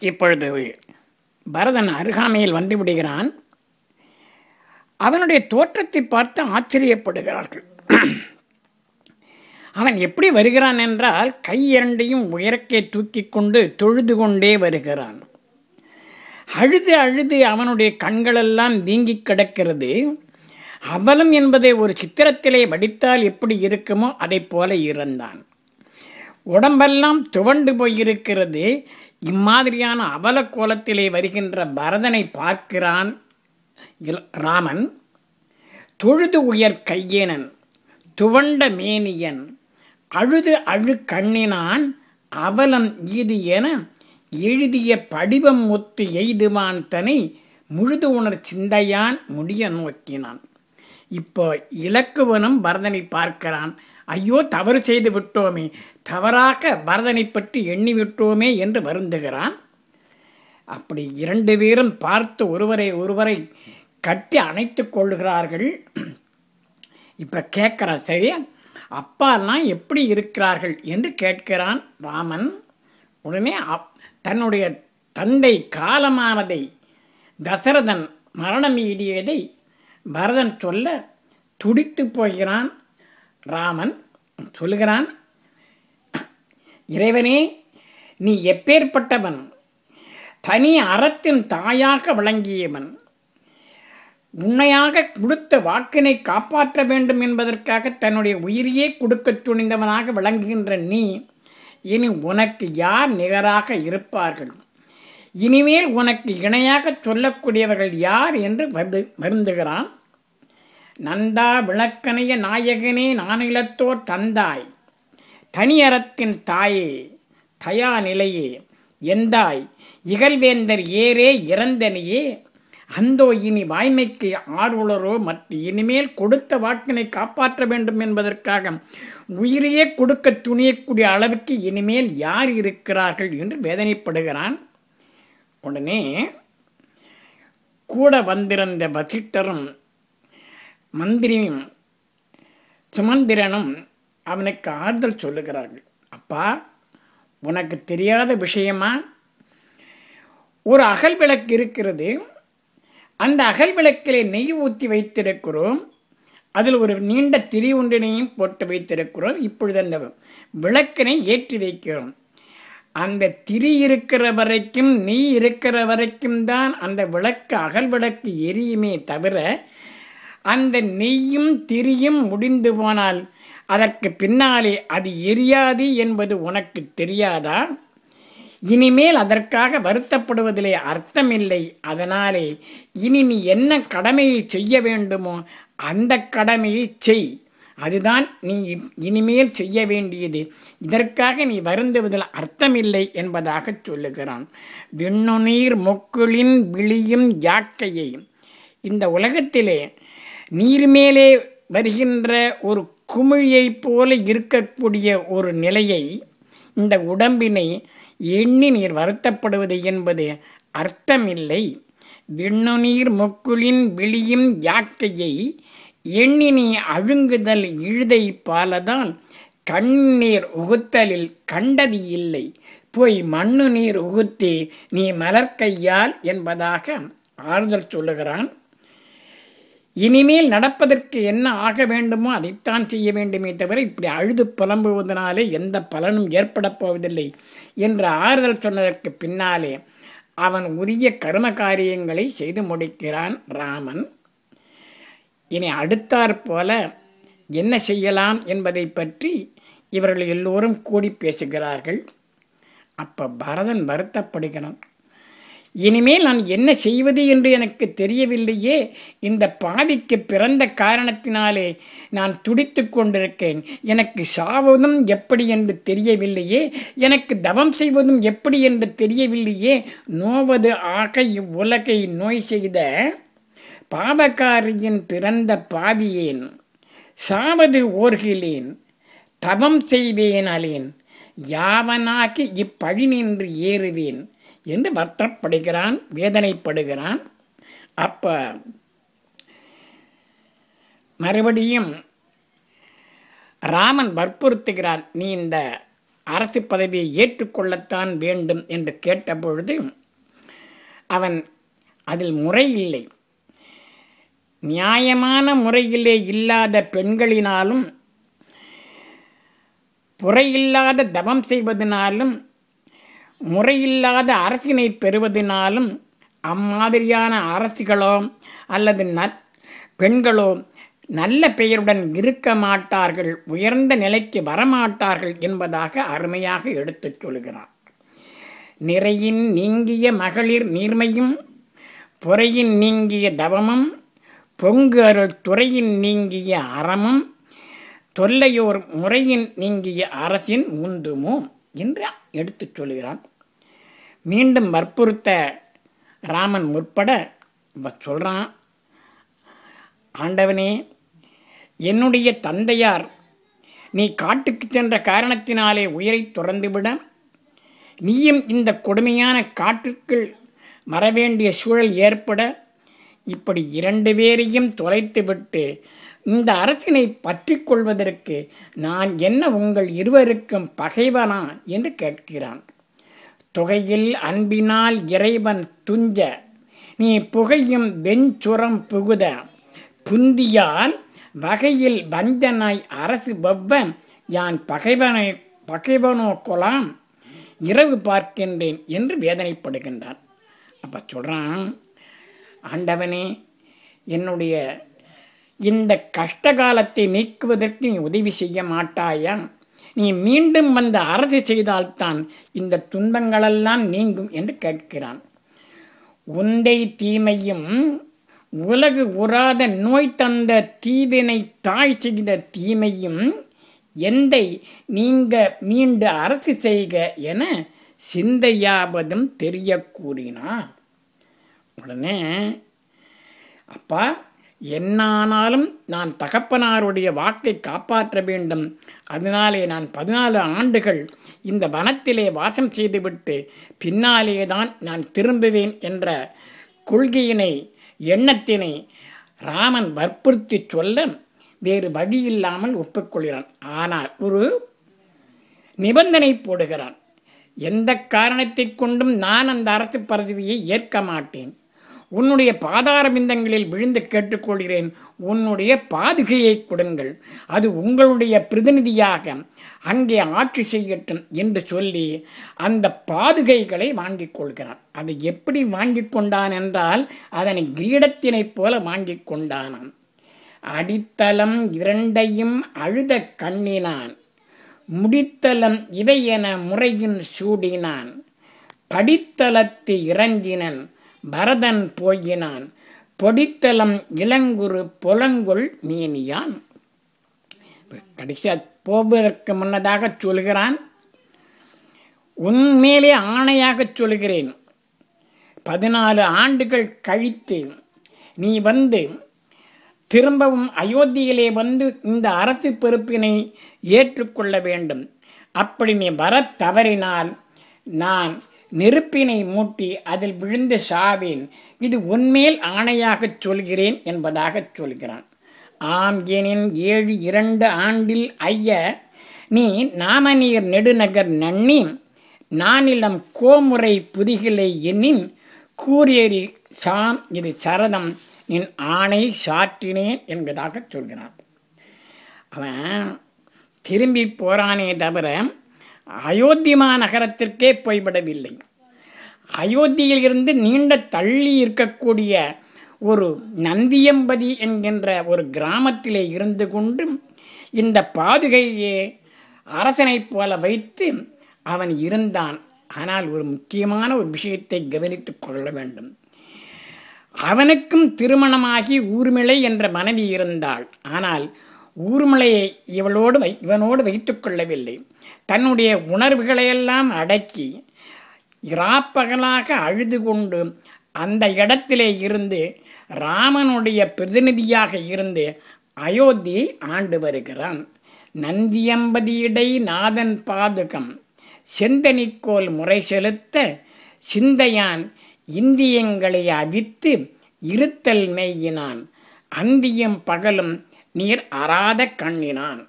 இப்பொழுது பரதன் அருகாமையில் வந்து விடுகிறான். அவனுடைய தோற்றத்தை பார்த்து ஆச்சரியப்படுகிறார்கள். அவன் எப்படி வருகிறான் என்றால் கை இரண்டையும் உயரக்கே தூக்கி கொண்டு தொழுது கொண்டே வருகிறான். அழுது அழுது அவனுடைய கண்களெல்லாம் வீங்கி கிடக்கிறது. அவலம் என்பதை ஒரு சித்திரத்திலே வடித்தால் எப்படி இருக்குமோ அதை போல இருந்தான் உடம்பெல்லாம் துவண்டு போயிருக்கிறது. இம்மாதிரியான அவல கோலத்திலே வருகின்ற பரதனை பார்க்கிறான் ராமன். தொழுது உயர் கையேனன் துவண்ட மேனியன் அழுது அழு கண்ணினான் அவலம் ஈது என எழுதிய படிவம் ஒத்து எய்துவான் தனை முழுது உணர் சிந்தையான் முடிய நோக்கினான். இப்போ இலக்குவனும் பரதனை பார்க்கிறான். ஐயோ தவறு செய்து விட்டோமே. தவறாக பரதனை பற்றி எண்ணி விட்டோமே என்று வருந்துகிறான். அப்படி இரண்டு பேரும் பார்த்து ஒருவரை ஒருவரை கட்டி அணைத்து கொள்கிறார்கள். இப்போ கேட்குற சரி அப்பாலாம் எப்படி இருக்கிறார்கள்? என்று கேட்கிறான் ராமன். உடனே தன்னுடைய தந்தை காலமானதை தசரதன் மரணம் ஈடியதை பரதன் சொல்ல துடித்து போகிறான். ராமன் சொல்லுகிறான் இறைவனே நீ எப்பேற்பட்டவன்? தனி அறத்தின் தாயாக விளங்கியவன். உண்மையாக கொடுத்த வாக்கினை காப்பாற்ற வேண்டும் என்பதற்காக தன்னுடைய உயிரையே கொடுக்க துணிந்தவனாக விளங்குகின்ற நீ இனி உனக்கு யார் நிகராக இருப்பார்கள்? இனிமேல் உனக்கு இணையாக சொல்லக்கூடியவர்கள் யார் என்று வருந்துகிறான் நந்தா விளக்கனைய நாயகனே நானிலத்தோர் தந்தாய். தனியறத்தின் தாயே தயா நிலையே எந்தாய்? இகழ்வேந்தர் ஏரே இறந்தனையே அந்தோ இனி வாய்மைக்கு ஆர்வலரோ மற்ற இனிமேல் கொடுத்த வாக்கினை காப்பாற்ற வேண்டும் என்பதற்காக உயிரையே கொடுக்க துணியக்கூடிய அளவுக்கு இனிமேல் யார் இருக்கிறார்கள் என்று வேதனைப்படுகிறான். உடனே கூட வந்திருந்த வசிட்டரும் மந்திரியும் சுமந்திரனும் அவனுக்கு ஆறுதல் சொல்லுகிறார்கள். அப்பா உனக்கு தெரியாத விஷயமா? ஒரு அகல் விளக்கு இருக்கிறது. அந்த அகல் விளக்கிலே நெய் ஊற்றி வைத்திருக்கிறோம். அதில் ஒரு நீண்ட திரி ஒன்றினையும் போட்டு வைத்திருக்கிறோம். இப்பொழுது அந்த விளக்கினை ஏற்றி வைக்கிறோம். அந்த திரி இருக்கிற வரைக்கும் நெய் இருக்கிற வரைக்கும் தான் அந்த விளக்கு அகல் விளக்கு எரியுமே தவிர அந்த நெய்யும் திரியும் முடிந்து போனால் அதற்கு பின்னாலே அது எரியாது என்பது உனக்கு தெரியாதா? இனிமேல் அதற்காக வருத்தப்படுவதிலே அர்த்தமில்லை. அதனாலே இனி நீ என்ன கடமையை செய்ய வேண்டுமோ அந்த கடமையை செய். அதுதான் நீ இனிமேல் செய்ய வேண்டியது. இதற்காக நீ வருந்துவதில் அர்த்தமில்லை என்பதாக சொல்லுகிறான். விண்ணுநீர் மொக்குளின் விழியும் யாக்கையை. இந்த உலகத்திலே நீர் மேலே வருகின்ற ஒரு குமிழியைப் போல இருக்கக்கூடிய ஒரு நிலையை இந்த உடம்பினை எண்ணி நீர் வருத்தப்படுவது என்பது அர்த்தமில்லை. விண்ணுநீர் முக்குளின் விழியும் யாக்கையை எண்ணி நீ அழுங்குதல் இழுதை பாலதான் கண்ணீர் உகுத்தலில் கண்டது இல்லை. போய் மண்ணு நீர் உகுத்தி நீ மலர்க்கையால் என்பதாக ஆறுதல் சொல்லுகிறான் இனிமேல் நடப்பதற்கு என்ன ஆக வேண்டுமோ அதைத்தான் செய்ய வேண்டுமே தவிர இப்படி அழுது புலம்புவதனாலே எந்த பலனும் ஏற்படப் போவதில்லை என்று ஆறுதல் சொன்னதற்கு பின்னாலே அவன் உரிய கர்ம காரியங்களை செய்து முடிக்கிறான் ராமன். இனி அடுத்தாற் போல என்ன செய்யலாம் என்பதை பற்றி இவர்கள் எல்லோரும் கூடி பேசுகிறார்கள். அப்போ பரதன் வருத்தப்படுகிறான். இனிமேல் நான் என்ன செய்வது என்று எனக்கு தெரியவில்லையே. இந்த பாவிக்கு பிறந்த காரணத்தினாலே நான் துடித்து கொண்டிருக்கேன். எனக்கு சாவதும் எப்படி என்று தெரியவில்லையே. எனக்கு தவம் செய்வதும் எப்படி என்று தெரியவில்லையே. நோவது ஆக இவ்வுலகை நோய் செய்த பாவக்காரியின் பிறந்த பாவியேன். சாவது ஓர்கிலேன் தவம் செய்வேன் அலேன். யாவனாகி இப்பழி நின்று ஏறுவேன். என்று வருத்தப்படுகிறான் வேதனைப்படுகிறான். அப்போ மறுபடியும் ராமன் வற்புறுத்துகிறான் நீ இந்த அரசு பதவியை ஏற்றுக்கொள்ளத்தான் வேண்டும் என்று கேட்டபொழுது அவன் அதில் முறை இல்லை. நியாயமான முறையிலே இல்லாத பெண்களினாலும் புறையில்லாத தவம் செய்வதனாலும் முறையில்லாத அரசினை பெறுவதனாலும் அம்மாதிரியான அரசிகளோ அல்லது ந பெண்களோ நல்ல பெயருடன் இருக்க மாட்டார்கள் உயர்ந்த நிலைக்கு வரமாட்டார்கள் என்பதாக அருமையாக எடுத்துச் சொல்கிறார். நிறையின் நீங்கிய மகளிர் நீர்மையும் புறையின் நீங்கிய தவமும் பொங்கு அருள் துறையின் நீங்கிய அறமும் தொல்லையோர் முறையின் நீங்கிய அரசின் உந்துமோ என்று எடுத்துச் சொல்கிறான் மீண்டும் வற்புறுத்த ராமன் முற்பட சொல்கிறான் ஆண்டவனே என்னுடைய தந்தையார் நீ காட்டுக்கு சென்ற காரணத்தினாலே உயிரை துறந்துவிட நீயும் இந்த கொடுமையான காட்டுக்குள் வரவேண்டிய சூழல் ஏற்பட இப்படி இரண்டு பேரையும் தொலைத்துவிட்டு இந்த அரசினை பற்றி கொள்வதற்கு நான் என்ன உங்கள் இருவருக்கும் பகைவனா? என்று கேட்கிறான். தொகையில் அன்பினால் இறைவன் துஞ்ச நீ புகையும் வெஞ்சுரம் புகுத. புந்தியால் வகையில் வஞ்சனாய் அரசு வெவ்வன் யான் பகைவனை பகைவனோ கொலாம். இரவு பார்க்கின்றேன் என்று வேதனைப்படுகின்றான். அப்போ சொல்கிறான் ஆண்டவனே என்னுடைய இந்த கஷ்ட காலத்தை நீக்குவதற்கு நீ உதவி செய்ய மாட்டாயா நீ மீண்டும் வந்து அரசு செய்தால்தான் இந்த துன்பங்களெல்லாம் நீங்கும் என்று கேட்கிறான். உந்தை தீமையும் உலகு உறாத நோய் தந்த தீவினை தாய் செய்த தீமையும் எந்தை நீங்க மீண்டு அரசு செய்க என சிந்தையாவதும் தெரிய கூறினார் உடனே அப்பா என்னானாலும் நான் தகப்பனாருடைய வாக்கை காப்பாற்ற வேண்டும். அதனாலே நான் பதினாலு ஆண்டுகள் இந்த வனத்திலே வாசம் செய்துவிட்டு பின்னாலே தான் நான் திரும்புவேன் என்ற கொள்கையினை எண்ணத்தினை ராமன் வற்புறுத்தி சொல்ல வேறு வழி இல்லாமல் ஒப்புக்கொள்கிறான். ஆனால் ஒரு நிபந்தனை போடுகிறான். எந்த காரணத்தை கொண்டும் நான் அந்த அரசு பதவியை ஏற்க மாட்டேன். உன்னுடைய பாதார பிந்தங்களில் விழுந்து கேட்டுக்கொள்கிறேன். உன்னுடைய பாதுகையை கொடுங்கள். அது உங்களுடைய பிரதிநிதியாக அங்கே ஆட்சி செய்யட்டும் என்று சொல்லி அந்த பாதுகைகளை வாங்கிக் கொள்கிறான். அதை எப்படி வாங்கி கொண்டான் என்றால் அதனை கிரீடத்தினைப் போல வாங்கி கொண்டானான். அடித்தளம் இரண்டையும் அழுத கண்ணினான். முடித்தலம் இவை என முறையின் சூடினான். படித்தளத்து இறங்கினன். பரதன் போயினான். பொடித்தலம் இளங்குரு புலங்குள் மீனியான் கடைசியாக போவதற்கு முன்னதாக சொல்கிறான். உன்மேலே ஆணையாக சொல்கிறேன். பதினாலு ஆண்டுகள் கழித்து நீ வந்து திரும்பவும் அயோத்தியிலே வந்து இந்த அரசு பொறுப்பினை ஏற்றுக்கொள்ள வேண்டும். அப்படி நீ வர தவறினால் நான் நெருப்பினை மூட்டி அதில் விழுந்து சாவேன் இது உன்மேல் ஆணையாகச் சொல்கிறேன் என்பதாகச் சொல்கிறான். ஆம் எனின் ஏழு இரண்டு ஆண்டில் ஐய நீ நாமநீர் நெடுநகர் நன்னி நானிலம் கோமுறை புதிகளை எண்ணின் கூறியறி சாம் இது சரதம் நின் ஆணை சாற்றினேன் என்பதாக சொல்கிறான். அவன் திரும்பி போறானே தவிர அயோத்திமா நகரத்திற்கே போய்விடவில்லை. அயோத்தியில் இருந்து நீண்ட தள்ளி இருக்கக்கூடிய ஒரு நந்தியம்பதி என்கின்ற ஒரு கிராமத்திலே இருந்து கொண்டு இந்த பாதுகையே அரசனைப் போல வைத்து அவன் இருந்தான். ஆனால் ஒரு முக்கியமான ஒரு விஷயத்தை கவனித்துக் கொள்ள வேண்டும். அவனுக்கும் திருமணமாகி ஊர்மிளை என்ற மனைவி இருந்தாள். ஆனால் ஊர்மலையை இவளோடு வை இவனோடு வைத்துக்கொள்ளவில்லை தன்னுடைய உணர்வுகளையெல்லாம் அடக்கி இராப்பகலாக அழுது கொண்டு அந்த இடத்திலே இருந்து ராமனுடைய பிரதிநிதியாக இருந்து அயோத்தியை ஆண்டு வருகிறான். நந்தியம்பதியிடை நாதன் பாதுகம். செந்தனிக்கோல் முறை செலுத்த சிந்தையான் இந்தியங்களை அவித்து இருத்தல் மெய்யினான். அந்தியும் பகலும் நீர் அறாத கண்ணினான்